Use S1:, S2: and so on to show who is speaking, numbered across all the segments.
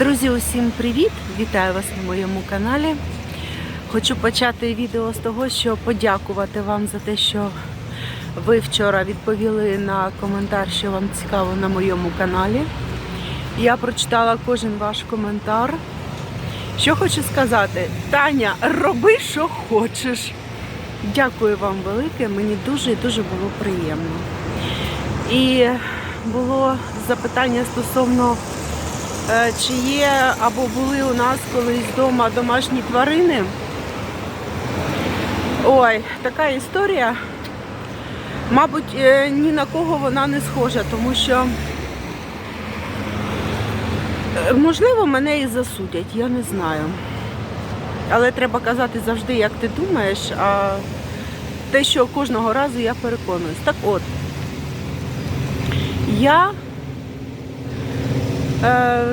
S1: Друзі, усім привіт! Вітаю вас на моєму каналі. Хочу почати відео з того, що подякувати вам за те, що ви вчора відповіли на коментар, що вам цікаво на моєму каналі. Я прочитала кожен ваш коментар. Що хочу сказати, Таня, роби, що хочеш. Дякую вам велике, мені дуже і дуже було приємно. І було запитання стосовно чи є або були у нас колись вдома домашні тварини. Ой, така історія. Мабуть, е, ні на кого вона не схожа, тому що, е, можливо, мене і засудять, я не знаю. Але треба казати завжди, як ти думаєш, а те, що кожного разу я переконуюсь. Так от, я е,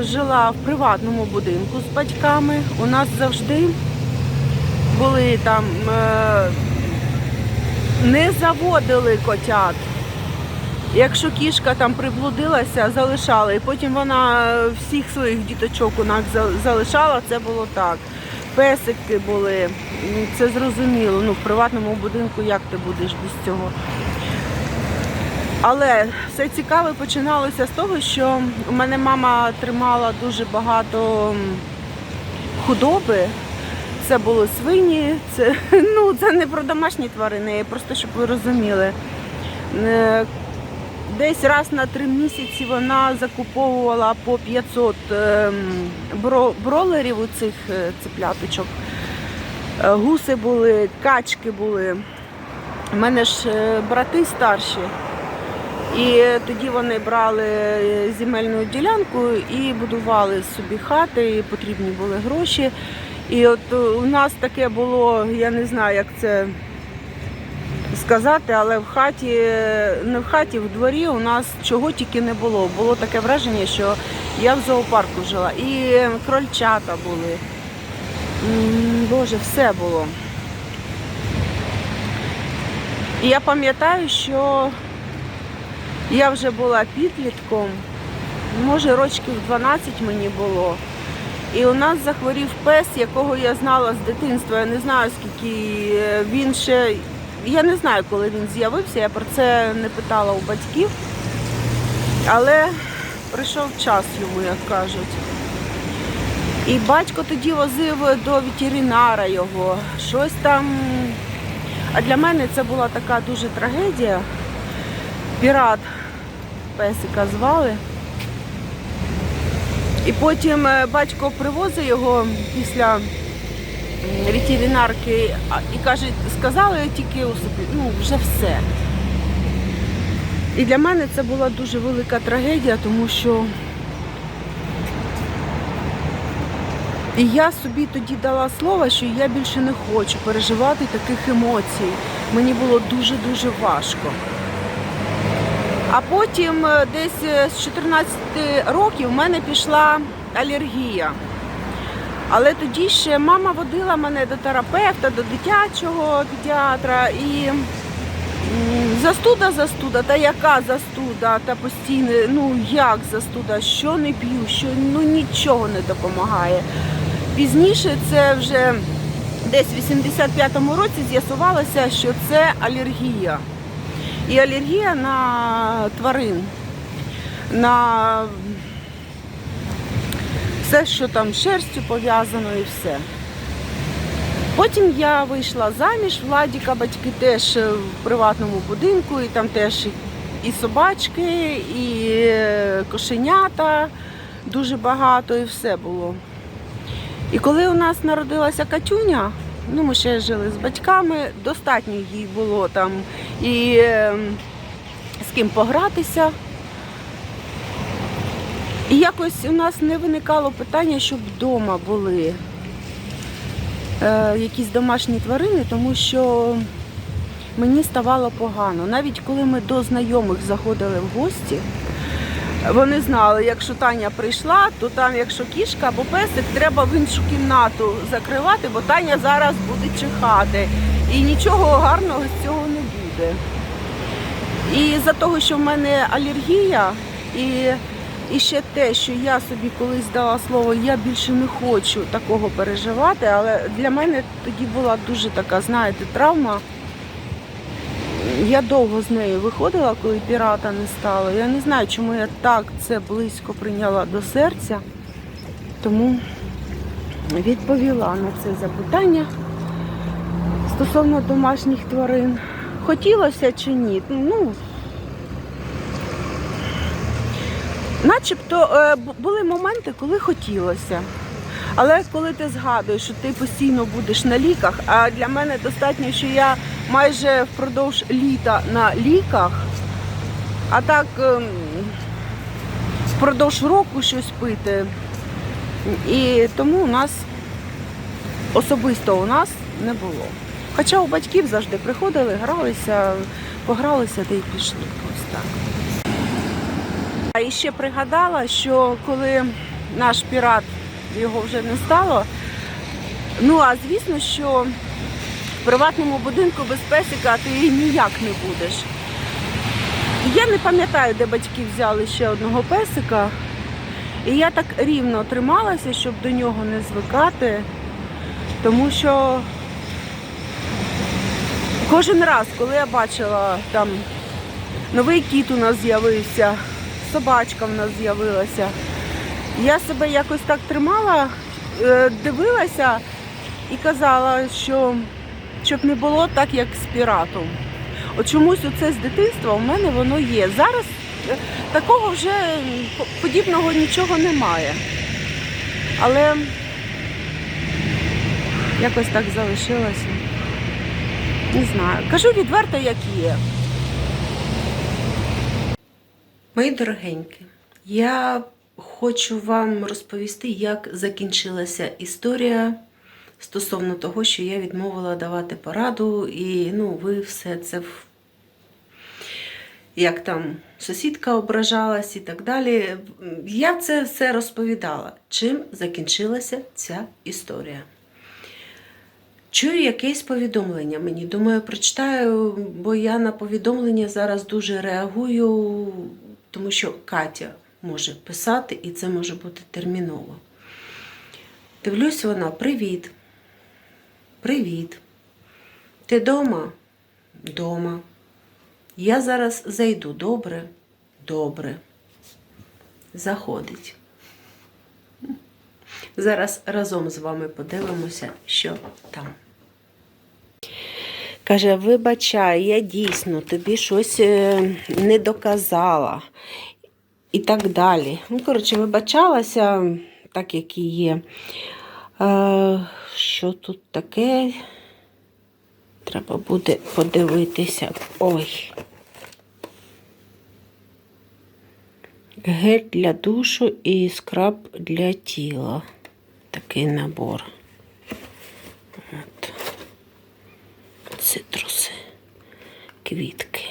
S1: жила в приватному будинку з батьками. У нас завжди були там, е, не заводили котят. Якщо кішка там приблудилася, залишали. І потім вона всіх своїх діточок у нас за- залишала, це було так. Песики були, це зрозуміло. Ну, в приватному будинку як ти будеш без цього? Але все цікаве починалося з того, що у мене мама тримала дуже багато худоби. Це були свині, це, ну, це не про домашні тварини, просто щоб ви розуміли. Е, Десь раз на три місяці вона закуповувала по 500 ем, бролерів у цих е, цепляточок. Е, Гуси були, качки були. У мене ж е, брати старші. І тоді вони брали е, земельну ділянку і будували собі хати, і потрібні були гроші. І от у нас таке було, я не знаю, як це сказати, але в хаті, не в хаті, в дворі у нас чого тільки не було. Було таке враження, що я в зоопарку жила. І крольчата були. Боже, все було. І я пам'ятаю, що я вже була підлітком, може рочків 12 мені було. І у нас захворів пес, якого я знала з дитинства. Я не знаю, скільки він ще. Я не знаю, коли він з'явився, я про це не питала у батьків. Але прийшов час йому, як кажуть. І батько тоді возив до ветеринара його, щось там. А для мене це була така дуже трагедія пірат песика звали. І потім е, батько привозить його після ветеринарки і каже, сказали тільки усипі, ну вже все. І для мене це була дуже велика трагедія, тому що і я собі тоді дала слово, що я більше не хочу переживати таких емоцій. Мені було дуже-дуже важко. А потім е, десь е, з 14 років в мене пішла алергія. Але тоді ще мама водила мене до терапевта, до дитячого педіатра і застуда, застуда, та яка застуда, та постійно, ну як застуда, що не п'ю, що ну нічого не допомагає. Пізніше це вже десь в 85-му році з'ясувалося, що це алергія. І алергія на тварин, на все, що там з шерстю пов'язано і все. Потім я вийшла заміж, Владіка батьки теж в приватному будинку, і там теж і- собачки, і е, кошенята дуже багато, і все було. І коли у нас народилася Катюня, ну ми ще жили з батьками, достатньо їй було там і ем, з ким погратися. І якось у нас не виникало питання, щоб вдома були е, якісь домашні тварини, тому що мені ставало погано. Навіть коли ми до знайомих заходили в гості, вони знали, якщо Таня прийшла, то там, якщо кішка або песик, треба в іншу кімнату закривати, бо Таня зараз буде чихати. І нічого гарного з цього не буде. І за того, що в мене алергія, і І ще те, що я собі колись дала слово, я більше не хочу такого переживати, але для мене тоді була дуже така, знаєте, травма. Я довго з нею виходила, коли пірата не стало. Я не знаю, чому я так це близько прийняла до серця. Тому відповіла на це запитання стосовно домашніх тварин. Хотілося чи ні? Ну, начебто е, були моменти, коли хотілося. Але коли ти згадуєш, що ти постійно будеш на ліках, а для мене достатньо, що я майже впродовж літа на ліках, а так ем, впродовж року щось пити. І тому у нас особисто у нас не було. Хоча у батьків завжди приходили, гралися, погралися та й пішли. Ось так. А і ще пригадала, що коли наш пірат його вже не стало, ну а звісно, що приватному будинку без песика ти ніяк не будеш. Я не пам'ятаю, де батьки взяли ще одного песика. І я так рівно трималася, щоб до нього не звикати, тому що кожен раз, коли я бачила там новий кіт у нас з'явився, собачка в нас з'явилася, я себе якось так тримала, е, дивилася і казала, що щоб не було так, як з піратом. От чомусь оце з дитинства у мене воно є. Зараз е, такого вже подібного нічого немає. Але якось так залишилося. Не знаю. Кажу відверто, як є. Мої дорогенькі, я хочу вам розповісти, як закінчилася історія стосовно того, що я відмовила давати пораду, і ну, ви все це в- як там сусідка ображалась і так далі. Я це все розповідала, чим закінчилася ця історія. Чую якесь повідомлення мені. Думаю, прочитаю, бо я на повідомлення зараз дуже реагую, тому що Катя може писати, і це може бути терміново. Дивлюсь вона: привіт. Привіт. Ти дома? Дома. Я зараз зайду, добре? Добре. Заходить. Зараз разом з вами подивимося, що там. Каже, вибачай, я дійсно тобі щось е, не доказала. І так далі. Ну, коротше, вибачалася, так як і є. Що тут таке? Треба буде подивитися. Ой. Гель для душу і скраб для тіла. Такий набор. От. Цитруси, квітки.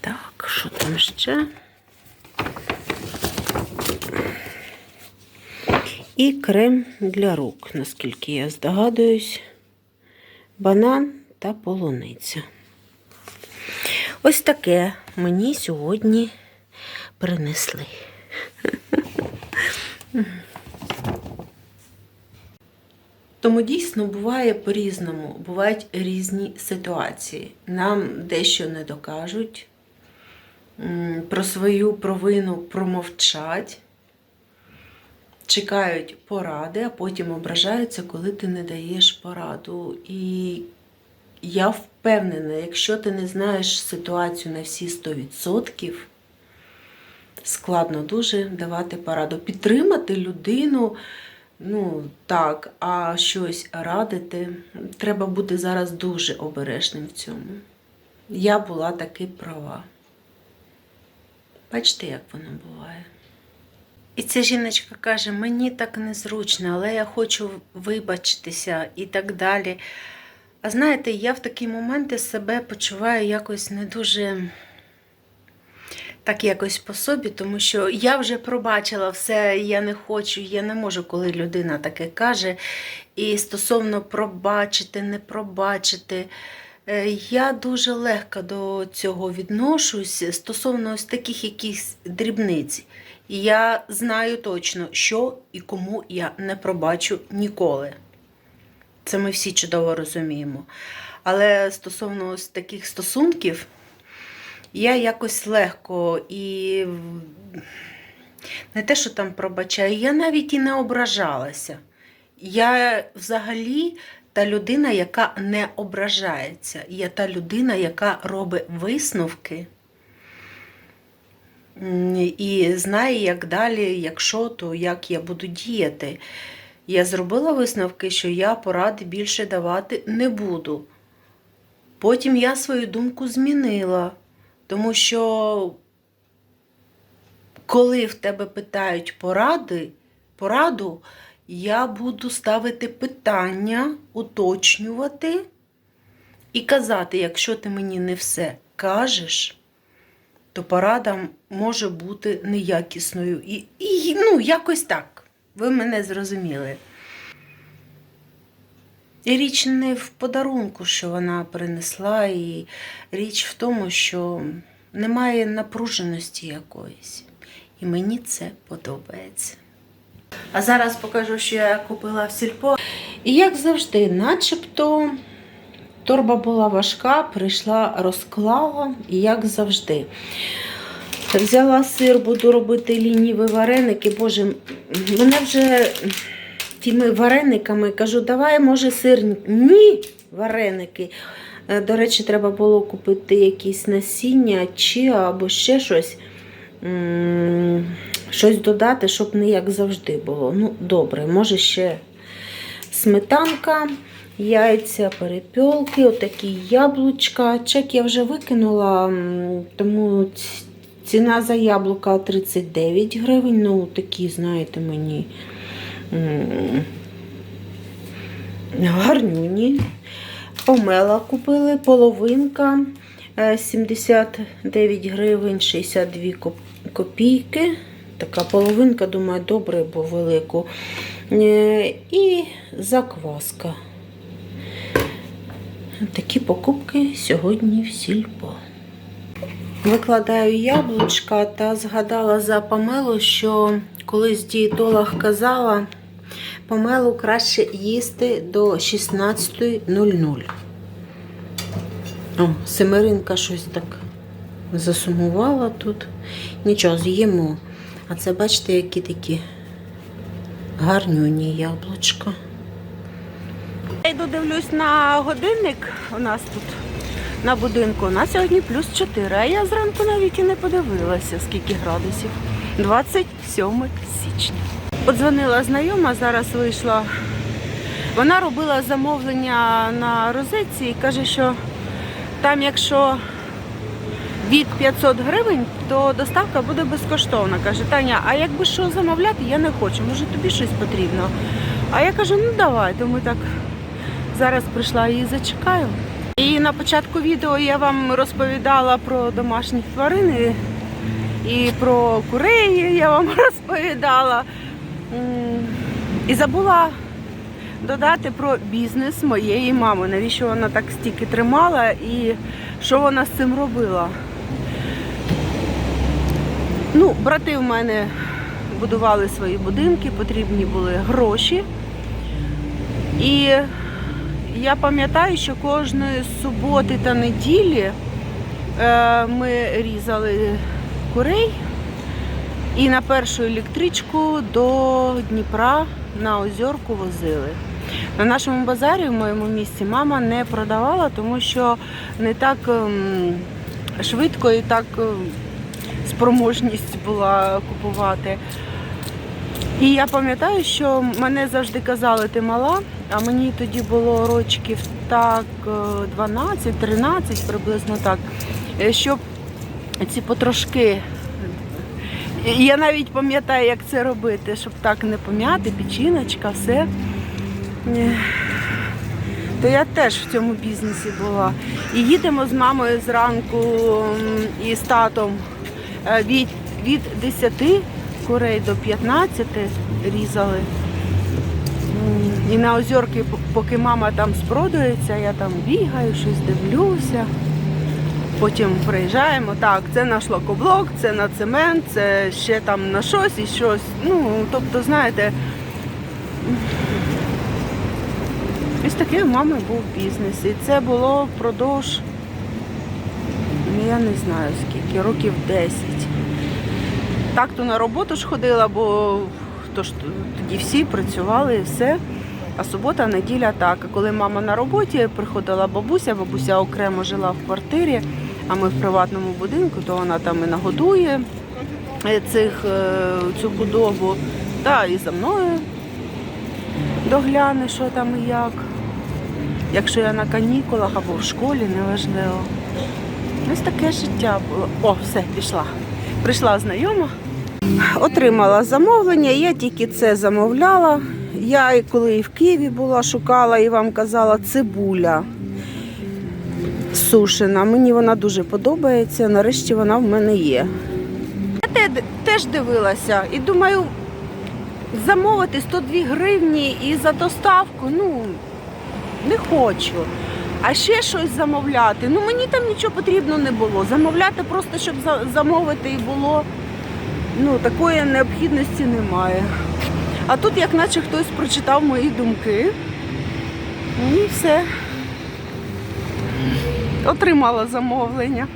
S1: Так, що там ще? І крем для рук, наскільки я здогадуюсь, банан та полуниця. Ось таке мені сьогодні принесли. Тому дійсно буває по-різному, бувають різні ситуації. Нам дещо не докажуть, про свою провину промовчать, чекають поради, а потім ображаються, коли ти не даєш пораду. І я впевнена, якщо ти не знаєш ситуацію на всі 100%, складно дуже давати пораду. Підтримати людину, ну так, а щось радити, треба бути зараз дуже обережним в цьому. Я була таки права. Бачите, як воно буває. І ця жіночка каже: мені так незручно, але я хочу вибачитися і так далі. А знаєте, я в такі моменти себе почуваю якось не дуже так якось по собі, тому що я вже пробачила все, я не хочу, я не можу, коли людина таке каже. І стосовно пробачити, не пробачити, Е, Я дуже легко до цього відношусь стосовно ось таких якихось дрібниць. І я знаю точно, що і кому я не пробачу ніколи. Це ми всі чудово розуміємо. Але стосовно ось таких стосунків, я якось легко і не те, що там пробачаю, я навіть і не ображалася. Я взагалі та людина, яка не ображається. Я та людина, яка робить висновки і знає, як далі, якщо, то як я буду діяти. Я зробила висновки, що я поради більше давати не буду. Потім я свою думку змінила, тому що коли в тебе питають поради, пораду, я буду ставити питання, уточнювати і казати, якщо ти мені не все кажеш, то порада може бути неякісною. І, і ну, якось так. Ви мене зрозуміли. І річ не в подарунку, що вона принесла, і річ в тому, що немає напруженості якоїсь. І мені це подобається. А зараз покажу, що я купила в сільпо. І як завжди, начебто торба була важка, прийшла, розклала, як завжди. Взяла сир, буду робити лініві вареники. Боже, мене вже тими варениками кажу, давай, може, сир. Ні, вареники. Е, До речі, треба було купити якісь насіння чи або ще щось. Щось додати, щоб не як завжди було. Ну, добре, може ще сметанка, яйця, перепілки, отакі яблучка. Чек я вже викинула, тому ціна за яблука 39 гривень. Ну, такі, знаєте, мені гарнюні. Омела купили, половинка е, 79 гривень 62 копійки. Така половинка, думаю, добре, бо велику. Е, І закваска. Такі покупки сьогодні в сільпо. Викладаю яблучка та згадала за помелу, що колись дієтолог казала, помелу краще їсти до 16.00. О, семеринка щось так засумувала тут. Нічого, з'їмо. А це бачите, які такі гарнюні яблучка. Йду дивлюсь на годинник у нас тут на будинку. У нас сьогодні плюс 4, а я зранку навіть і не подивилася, скільки градусів. 27 січня. Подзвонила знайома, зараз вийшла. Вона робила замовлення на розетці і каже, що там, якщо від 500 гривень, то доставка буде безкоштовна. Каже, Таня, а якби що замовляти, я не хочу. Може тобі щось потрібно. А я кажу, ну давай, то ми так зараз прийшла і зачекаю. І на початку відео я вам розповідала про домашніх тварин і- і про курей я вам розповідала. І забула додати про бізнес моєї мами. Навіщо вона так стільки тримала і що вона з цим робила. Ну, брати в мене будували свої будинки, потрібні були гроші. І я пам'ятаю, що кожної суботи та неділі е, ми різали курей і на першу електричку до Дніпра на озерку возили. На нашому базарі в моєму місці мама не продавала, тому що не так ем, швидко і так ем, спроможність була купувати. І я пам'ятаю, що мене завжди казали, ти мала, а мені тоді було рочків так е, 12-13 приблизно так, е, щоб ці потрошки. Я навіть пам'ятаю, як це робити, щоб так не пом'яти, печіночка, все. Е, То я теж в цьому бізнесі була. І їдемо з мамою зранку і з татом е, від, від 10 курей до 15 різали. І на озерки, поки мама там спродується, я там бігаю, щось дивлюся. Потім приїжджаємо. Так, це на шлакоблок, це на цемент, це ще там на щось і щось. Ну, тобто, знаєте, ось такий у мами був бізнес. І це було впродовж, ну, я не знаю скільки, років 10. Так то на роботу ж ходила, бо то ж тоді всі працювали і все. А субота, неділя так. Коли мама на роботі, приходила бабуся, бабуся окремо жила в квартирі, а ми в приватному будинку, то вона там і нагодує е, цих, е, цю худобу. Та і за мною догляне, що там і як. Якщо я на канікулах або в школі, неважливо. Ось таке життя було. О, все, пішла. Прийшла знайома. Отримала замовлення, я тільки це замовляла. Я коли і в Києві була, шукала і вам казала цибуля сушена. Мені вона дуже подобається. Нарешті вона в мене є. Я теж дивилася і думаю, замовити 102 гривні і за доставку, ну, не хочу. А ще щось замовляти. Ну мені там нічого потрібно не було. Замовляти просто, щоб замовити і було. Ну, такої необхідності немає. А тут, як наче хтось прочитав мої думки. Ну, І все. Отримала замовлення.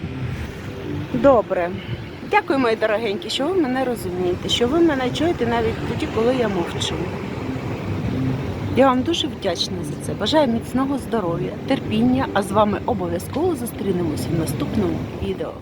S1: Добре. Дякую, мої дорогенькі, що ви мене розумієте, що ви мене чуєте навіть тоді, коли я мовчу. Я вам дуже вдячна за це. Бажаю міцного здоров'я, терпіння, а з вами обов'язково зустрінемося в наступному відео.